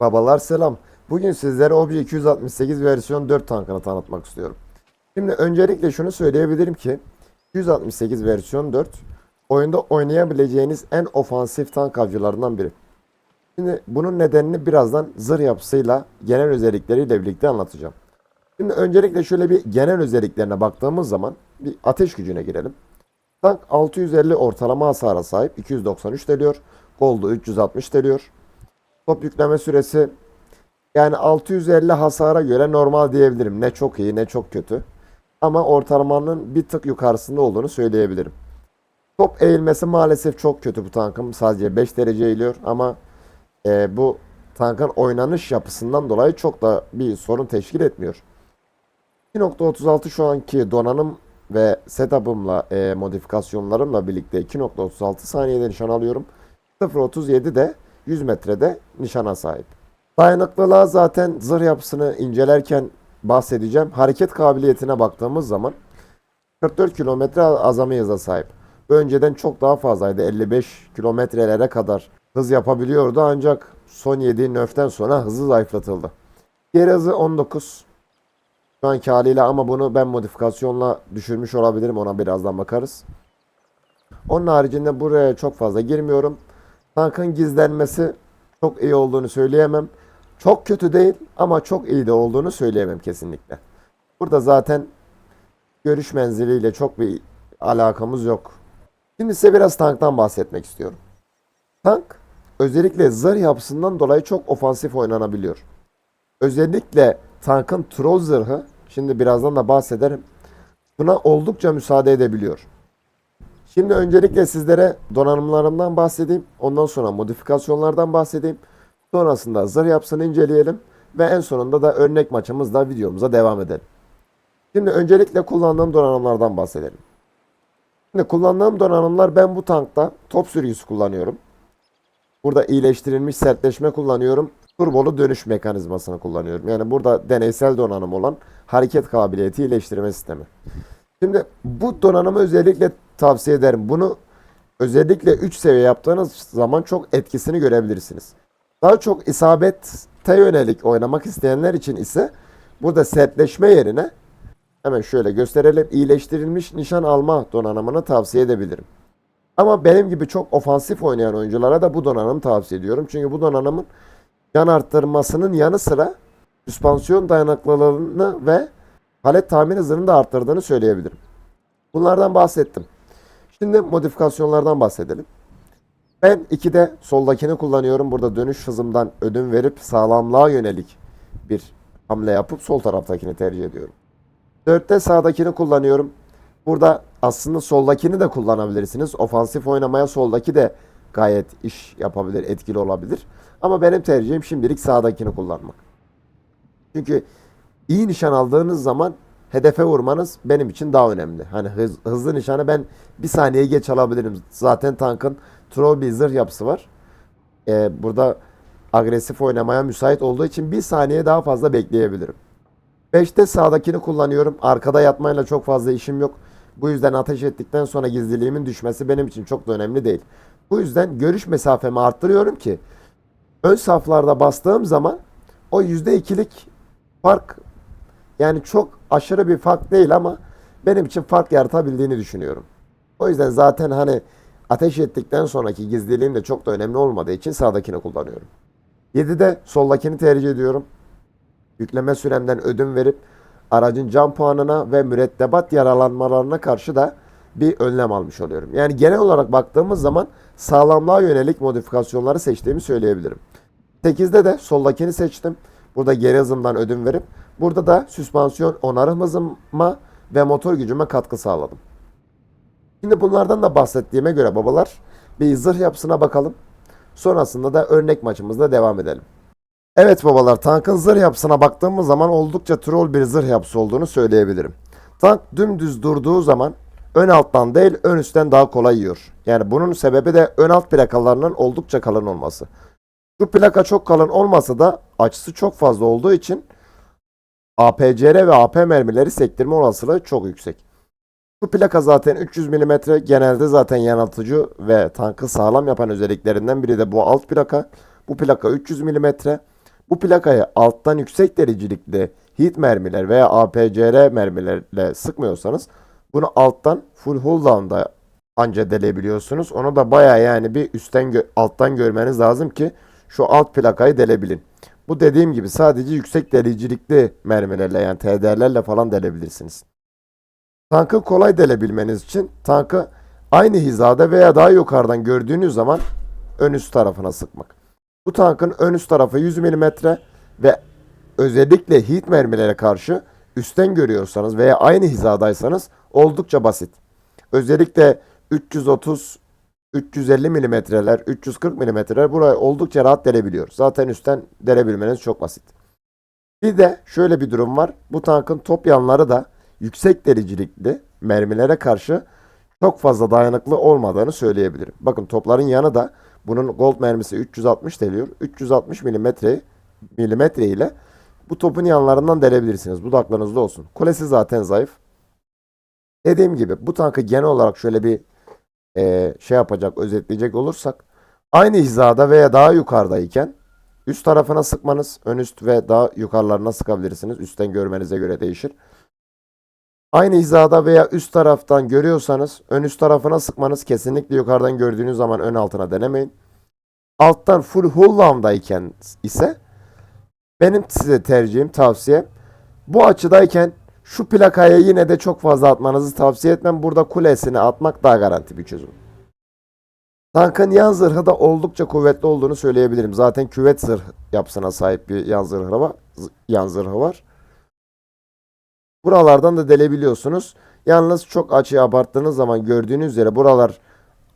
Babalar selam. Bugün sizlere Obje 268 versiyon 4 tankını tanıtmak istiyorum. Şimdi öncelikle şunu söyleyebilirim ki 268 versiyon 4 oyunda oynayabileceğiniz en ofansif tank avcılarından biri. Şimdi bunun nedenini birazdan zırh yapısıyla genel özellikleriyle birlikte anlatacağım. Şimdi öncelikle şöyle bir genel özelliklerine baktığımız zaman bir ateş gücüne girelim. Tank 650 ortalama hasara sahip 293 deliyor. Gold'u 360 deliyor. Top yükleme süresi yani 650 hasara göre normal diyebilirim. Ne çok iyi ne çok kötü. Ama ortalamanın bir tık yukarısında olduğunu söyleyebilirim. Top eğilmesi maalesef çok kötü bu tankın. Sadece 5 derece eğiliyor ama e, bu tankın oynanış yapısından dolayı çok da bir sorun teşkil etmiyor. 2.36 şu anki donanım ve setup'ımla e, modifikasyonlarımla birlikte 2.36 saniyede nişan alıyorum. 0.37 de 100 metrede nişana sahip. Dayanıklılığa zaten zırh yapısını incelerken bahsedeceğim. Hareket kabiliyetine baktığımız zaman 44 kilometre azami hıza sahip. Önceden çok daha fazlaydı. 55 kilometrelere kadar hız yapabiliyordu ancak son yediği nöften sonra hızı zayıflatıldı. Geri hızı 19. Şu anki haliyle ama bunu ben modifikasyonla düşürmüş olabilirim. Ona birazdan bakarız. Onun haricinde buraya çok fazla girmiyorum. Tankın gizlenmesi çok iyi olduğunu söyleyemem. Çok kötü değil ama çok iyi de olduğunu söyleyemem kesinlikle. Burada zaten görüş menziliyle çok bir alakamız yok. Şimdi size biraz tanktan bahsetmek istiyorum. Tank özellikle zırh yapısından dolayı çok ofansif oynanabiliyor. Özellikle tankın troll zırhı, şimdi birazdan da bahsederim, buna oldukça müsaade edebiliyor. Şimdi öncelikle sizlere donanımlarımdan bahsedeyim. Ondan sonra modifikasyonlardan bahsedeyim. Sonrasında zırh yapısını inceleyelim. Ve en sonunda da örnek maçımızla videomuza devam edelim. Şimdi öncelikle kullandığım donanımlardan bahsedelim. Şimdi kullandığım donanımlar ben bu tankta top sürgüsü kullanıyorum. Burada iyileştirilmiş sertleşme kullanıyorum. Turbolu dönüş mekanizmasını kullanıyorum. Yani burada deneysel donanım olan hareket kabiliyeti iyileştirme sistemi. Şimdi bu donanımı özellikle tavsiye ederim. Bunu özellikle 3 seviye yaptığınız zaman çok etkisini görebilirsiniz. Daha çok isabete yönelik oynamak isteyenler için ise burada sertleşme yerine hemen şöyle gösterelim iyileştirilmiş nişan alma donanımını tavsiye edebilirim. Ama benim gibi çok ofansif oynayan oyunculara da bu donanımı tavsiye ediyorum. Çünkü bu donanımın yan arttırmasının yanı sıra süspansiyon dayanıklılığını ve palet tahmin hızını da arttırdığını söyleyebilirim. Bunlardan bahsettim. Şimdi modifikasyonlardan bahsedelim. Ben 2'de soldakini kullanıyorum. Burada dönüş hızımdan ödün verip sağlamlığa yönelik bir hamle yapıp sol taraftakini tercih ediyorum. 4'te sağdakini kullanıyorum. Burada aslında soldakini de kullanabilirsiniz. Ofansif oynamaya soldaki de gayet iş yapabilir, etkili olabilir. Ama benim tercihim şimdilik sağdakini kullanmak. Çünkü iyi nişan aldığınız zaman hedefe vurmanız benim için daha önemli. Hani hız- hızlı nişanı ben bir saniye geç alabilirim. Zaten tankın troll bir zırh yapısı var. Ee, burada agresif oynamaya müsait olduğu için bir saniye daha fazla bekleyebilirim. 5'te sağdakini kullanıyorum. Arkada yatmayla çok fazla işim yok. Bu yüzden ateş ettikten sonra gizliliğimin düşmesi benim için çok da önemli değil. Bu yüzden görüş mesafemi arttırıyorum ki ön saflarda bastığım zaman o %2'lik fark yani çok aşırı bir fark değil ama benim için fark yaratabildiğini düşünüyorum. O yüzden zaten hani ateş ettikten sonraki gizliliğim de çok da önemli olmadığı için sağdakini kullanıyorum. 7'de soldakini tercih ediyorum. Yükleme süremden ödün verip aracın can puanına ve mürettebat yaralanmalarına karşı da bir önlem almış oluyorum. Yani genel olarak baktığımız zaman sağlamlığa yönelik modifikasyonları seçtiğimi söyleyebilirim. 8'de de soldakini seçtim. Burada geri hızımdan ödün verip burada da süspansiyon onarım hızıma ve motor gücüme katkı sağladım. Şimdi bunlardan da bahsettiğime göre babalar bir zırh yapısına bakalım. Sonrasında da örnek maçımızda devam edelim. Evet babalar tankın zırh yapısına baktığımız zaman oldukça troll bir zırh yapısı olduğunu söyleyebilirim. Tank dümdüz durduğu zaman ön alttan değil ön üstten daha kolay yiyor. Yani bunun sebebi de ön alt plakalarının oldukça kalın olması. Bu plaka çok kalın olmasa da açısı çok fazla olduğu için APCR ve AP mermileri sektirme olasılığı çok yüksek. Bu plaka zaten 300 mm genelde zaten yanıltıcı ve tankı sağlam yapan özelliklerinden biri de bu alt plaka. Bu plaka 300 mm. Bu plakayı alttan yüksek derecelikli hit mermiler veya APCR mermilerle sıkmıyorsanız bunu alttan full hull anca delebiliyorsunuz. Onu da baya yani bir üstten gö- alttan görmeniz lazım ki şu alt plakayı delebilin. Bu dediğim gibi sadece yüksek derecelikli mermilerle yani TDR'lerle falan delebilirsiniz. Tankı kolay delebilmeniz için tankı aynı hizada veya daha yukarıdan gördüğünüz zaman ön üst tarafına sıkmak. Bu tankın ön üst tarafı 100 mm ve özellikle hit mermilere karşı üstten görüyorsanız veya aynı hizadaysanız oldukça basit. Özellikle 330 350 milimetreler, 340 milimetreler burayı oldukça rahat delebiliyor. Zaten üstten delebilmeniz çok basit. Bir de şöyle bir durum var. Bu tankın top yanları da yüksek derecelikli mermilere karşı çok fazla dayanıklı olmadığını söyleyebilirim. Bakın topların yanı da bunun gold mermisi 360 deliyor. 360 milimetre milimetre ile bu topun yanlarından delebilirsiniz. Bu da aklınızda olsun. Kulesi zaten zayıf. Dediğim gibi bu tankı genel olarak şöyle bir eee, şey yapacak, özetleyecek olursak aynı hizada veya daha yukarıdayken üst tarafına sıkmanız, ön üst ve daha yukarılarına sıkabilirsiniz. Üstten görmenize göre değişir. Aynı hizada veya üst taraftan görüyorsanız ön üst tarafına sıkmanız kesinlikle yukarıdan gördüğünüz zaman ön altına denemeyin. Alttan full hull down'dayken ise benim size tercihim, tavsiyem bu açıdayken şu plakaya yine de çok fazla atmanızı tavsiye etmem. Burada kulesini atmak daha garanti bir çözüm. Tankın yan zırhı da oldukça kuvvetli olduğunu söyleyebilirim. Zaten küvet zırh yapısına sahip bir yan zırhı var. Yan zırhı var. Buralardan da delebiliyorsunuz. Yalnız çok açıyı abarttığınız zaman gördüğünüz üzere buralar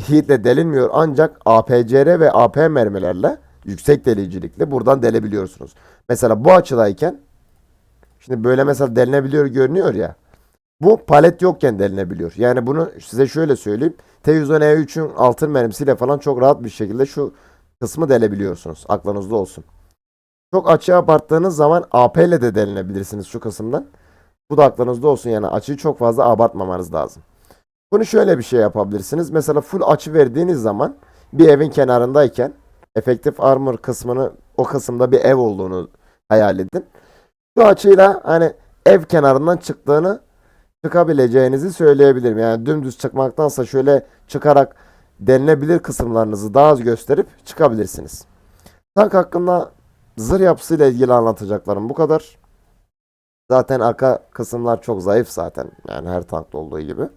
hitle delinmiyor. Ancak APCR ve AP mermilerle yüksek delicilikle buradan delebiliyorsunuz. Mesela bu açıdayken şimdi böyle mesela delinebiliyor görünüyor ya. Bu palet yokken delinebiliyor. Yani bunu size şöyle söyleyeyim. T110 E3'ün altın mermisiyle falan çok rahat bir şekilde şu kısmı delebiliyorsunuz. Aklınızda olsun. Çok açığa abarttığınız zaman AP ile de delinebilirsiniz şu kısımdan. Bu da aklınızda olsun yani açıyı çok fazla abartmamanız lazım. Bunu şöyle bir şey yapabilirsiniz. Mesela full açı verdiğiniz zaman bir evin kenarındayken efektif armor kısmını o kısımda bir ev olduğunu hayal edin. Şu açıyla hani ev kenarından çıktığını çıkabileceğinizi söyleyebilirim. Yani dümdüz çıkmaktansa şöyle çıkarak denilebilir kısımlarınızı daha az gösterip çıkabilirsiniz. Tank hakkında zırh yapısıyla ilgili anlatacaklarım bu kadar. Zaten arka kısımlar çok zayıf zaten. Yani her tankta olduğu gibi.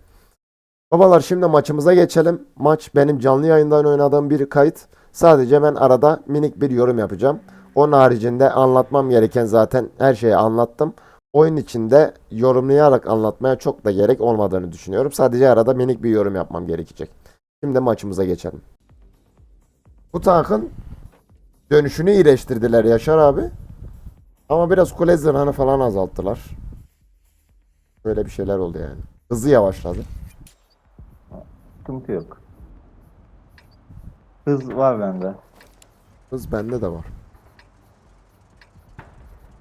Babalar şimdi maçımıza geçelim. Maç benim canlı yayından oynadığım bir kayıt. Sadece ben arada minik bir yorum yapacağım. Onun haricinde anlatmam gereken zaten her şeyi anlattım. Oyun içinde yorumlayarak anlatmaya çok da gerek olmadığını düşünüyorum. Sadece arada minik bir yorum yapmam gerekecek. Şimdi maçımıza geçelim. Bu tankın dönüşünü iyileştirdiler Yaşar abi. Ama biraz kule zırhını falan azalttılar. Böyle bir şeyler oldu yani. Hızı yavaşladı. Sıkıntı yok. Hız var bende. Hız bende de var.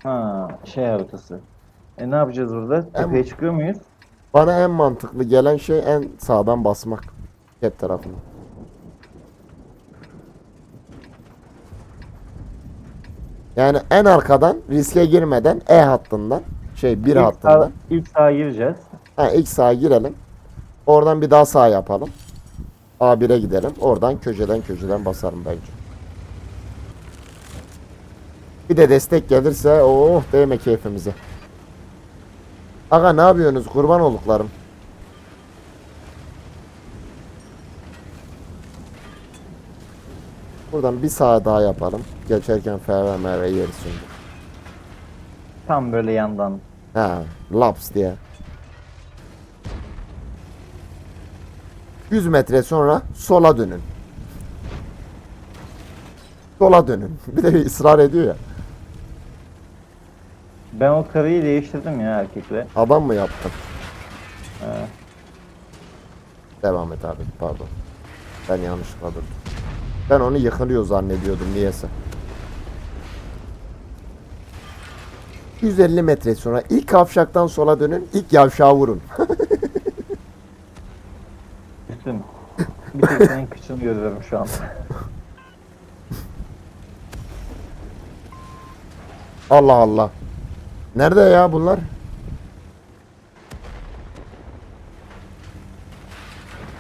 Ha, şey haritası. E ne yapacağız burada? Tepeye çıkıyor muyuz? Bana en mantıklı gelen şey en sağdan basmak. Hep tarafını. Yani en arkadan riske girmeden E hattından şey bir İlk hattından. sağ, ilk sağa gireceğiz. Ha, ilk sağa girelim. Oradan bir daha sağ yapalım. A1'e gidelim. Oradan köşeden köşeden basarım bence. Bir de destek gelirse oh değme keyfimize. Aga ne yapıyorsunuz kurban olduklarım. Buradan bir sağa daha yapalım. Geçerken FVMR yeriz şimdi. Tam böyle yandan. Ha, laps diye. 100 metre sonra sola dönün. Sola dönün. Bir de ısrar ediyor ya. Ben o karıyı değiştirdim ya erkekle. Adam mı yaptın? Ee, Devam et abi pardon. Ben yanlışlıkla durdum. Ben onu yıkılıyor zannediyordum niyeyse. 150 metre sonra ilk kavşaktan sola dönün, ilk yavşağı vurun. üstüm. Bir tek senin kıçını görüyorum şu an. Allah Allah. Nerede ya bunlar?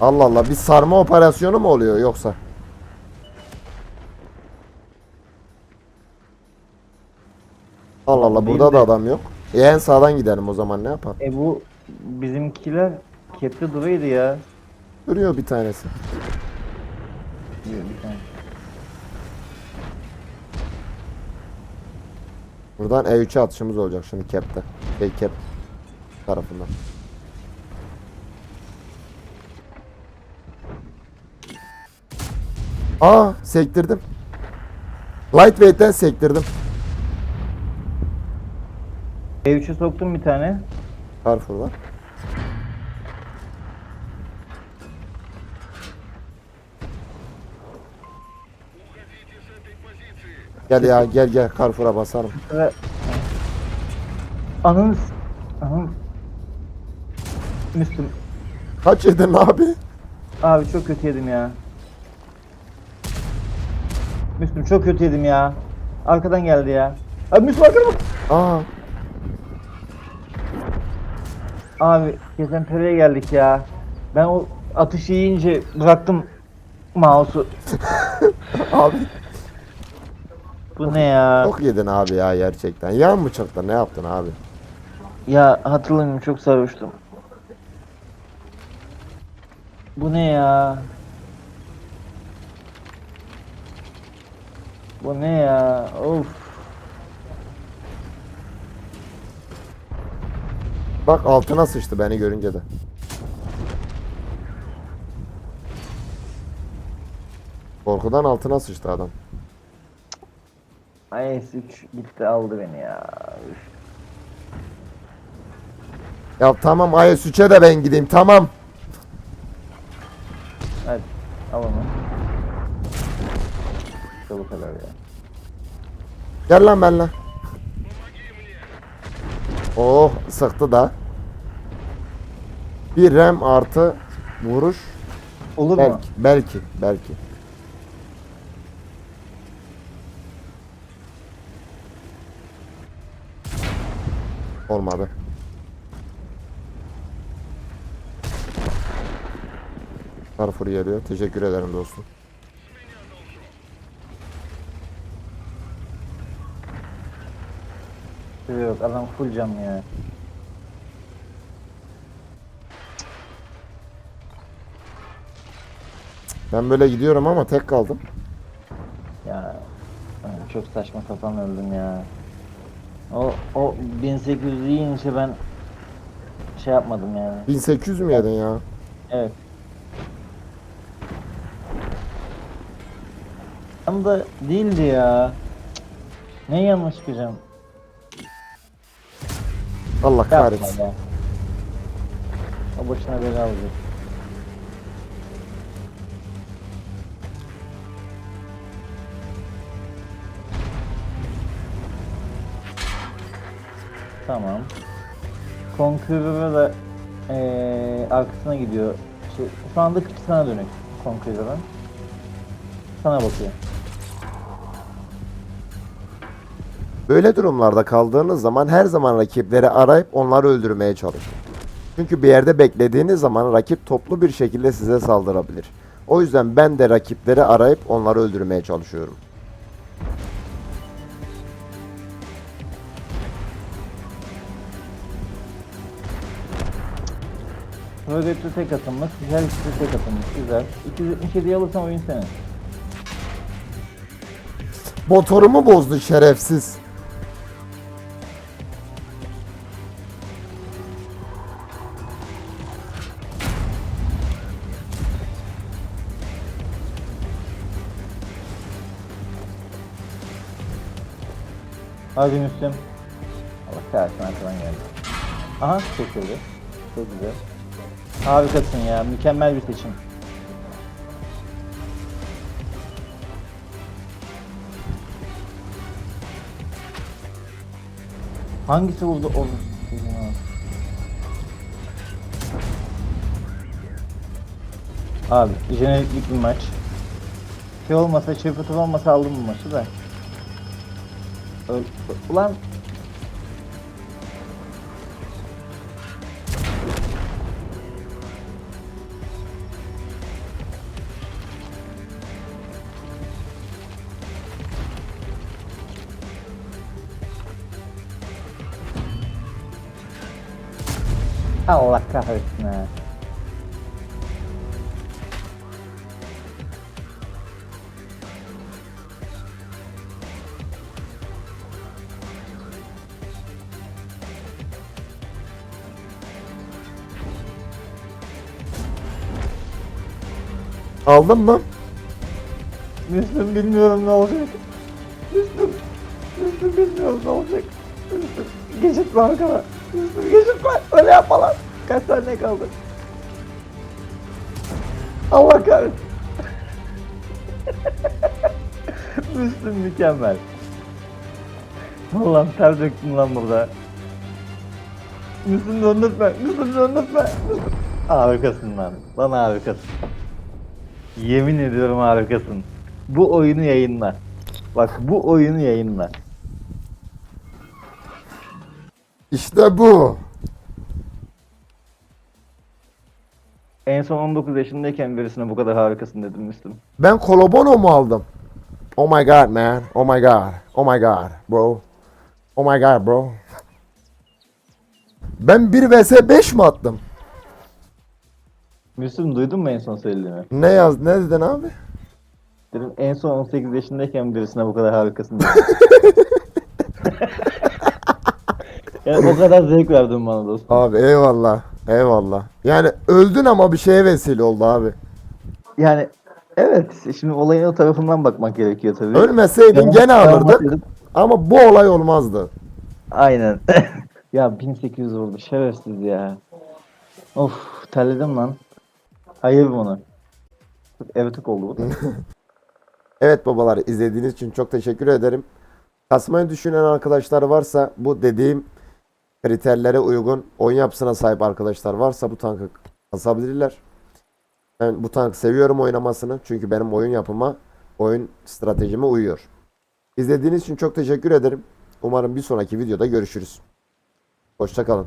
Allah Allah bir sarma operasyonu mu oluyor yoksa? Allah Allah burada da adam yok. E en sağdan gidelim o zaman ne yapalım? E bu bizimkiler kepte duruyordu ya. Duruyor bir tanesi. Bir, bir tane. Buradan E3'e atışımız olacak şimdi cap'te. Şey cap tarafından. Aa sektirdim. Lightweight'ten sektirdim. E3'e soktum bir tane. Carrefour var. Gel ya gel gel Carrefour'a basalım. Ve... Ananız. Anam. Müslüm. Kaç yedin abi? Abi çok kötü yedim ya. Müslüm çok kötü yedim ya. Arkadan geldi ya. Abi Müslüm arkadan bak. Aa Abi Kesentere'ye geldik ya. Ben o atışı yiyince bıraktım mouse'u. abi Bu ne ya? çok yedin abi ya gerçekten. Yan mı çıktı ne yaptın abi? Ya hatırlamıyorum çok sarhoştum. Bu ne ya? Bu ne ya? Of. Bak altına sıçtı beni görünce de. Korkudan altına sıçtı adam. IS-3 gitti aldı beni ya. Üf. Ya tamam Ayas 3'e de ben gideyim tamam. Hadi al onu. İşte bu kadar ya. Gel lan benimle. Oh sıktı da. Bir rem artı vuruş. Olur mu? Belki, belki, belki. Olmadı. Carrefour geliyor. Teşekkür ederim dostum. Yok adam full cam ya. Ben böyle gidiyorum ama tek kaldım. Ya çok saçma sapan öldüm ya. O o 1800 yiyince ben şey yapmadım yani. 1800 mü yedin ya? Evet. Tam da değildi ya. Ne yanlış çıkacağım? Allah Yapma kahretsin. ya. O boşuna bela alacak. Tamam. Conqueror'a da eee arkasına gidiyor. Şey, şu anda sana dönük Conqueror'ın. Sana bakıyor. Böyle durumlarda kaldığınız zaman her zaman rakipleri arayıp onları öldürmeye çalışın. Çünkü bir yerde beklediğiniz zaman rakip toplu bir şekilde size saldırabilir. O yüzden ben de rakipleri arayıp onları öldürmeye çalışıyorum. Roget'te tek atılmış, her ikisi tek atılmış. Güzel. 277 alırsan oyun senin. Motorumu bozdu şerefsiz. Hadi Müslüm. Allah kahretsin arkadan geldi. Aha çekildi. Çok güzel. Harikasın ya. Mükemmel bir seçim. Hangisi vurdu? O... Abi jeneriklik bir maç. Şey olmasa, çırpıtı olmasa aldım bu maçı da. Ulan. Allah kahretsin ha. Aldın mı? Müslüm bilmiyorum ne olacak. Müslüm. Müslüm bilmiyorum ne olacak. Müslüm. Geçitme arkana. Müslüm geçitme. Öyle yapma lan. Kaç saniye kaldı? Allah kahretsin. Müslüm mükemmel. Allah'ım ter döktüm lan burada. Müslüm döndürtme. Müslüm döndürtme. Harikasın lan. Lan harikasın. Yemin ediyorum harikasın. Bu oyunu yayınla. Bak bu oyunu yayınla. İşte bu. En son 19 yaşındayken birisine bu kadar harikasın dedim Müslüm. Ben Kolobono mu aldım? Oh my god man. Oh my god. Oh my god bro. Oh my god bro. Ben 1 vs 5 mi attım? Müslüm duydun mu en son söylediğimi? Ne yaz ne dedin abi? Dedim en son 18 yaşındayken birisine bu kadar harikasın dedim. yani o kadar zevk verdin bana dostum. Abi eyvallah. Eyvallah. Yani öldün ama bir şeye vesile oldu abi. Yani evet şimdi olayın o tarafından bakmak gerekiyor tabii. Ölmeseydin gene alırdık. Ama bu olay olmazdı. Aynen. ya 1800 vurdu şerefsiz ya. Of terledim lan. Hayır bunu. Evet oldu bu. Evet babalar izlediğiniz için çok teşekkür ederim. Kasmayı düşünen arkadaşlar varsa bu dediğim kriterlere uygun oyun yapısına sahip arkadaşlar varsa bu tankı kasabilirler. Ben bu tankı seviyorum oynamasını çünkü benim oyun yapıma, oyun stratejime uyuyor. İzlediğiniz için çok teşekkür ederim. Umarım bir sonraki videoda görüşürüz. Hoşçakalın.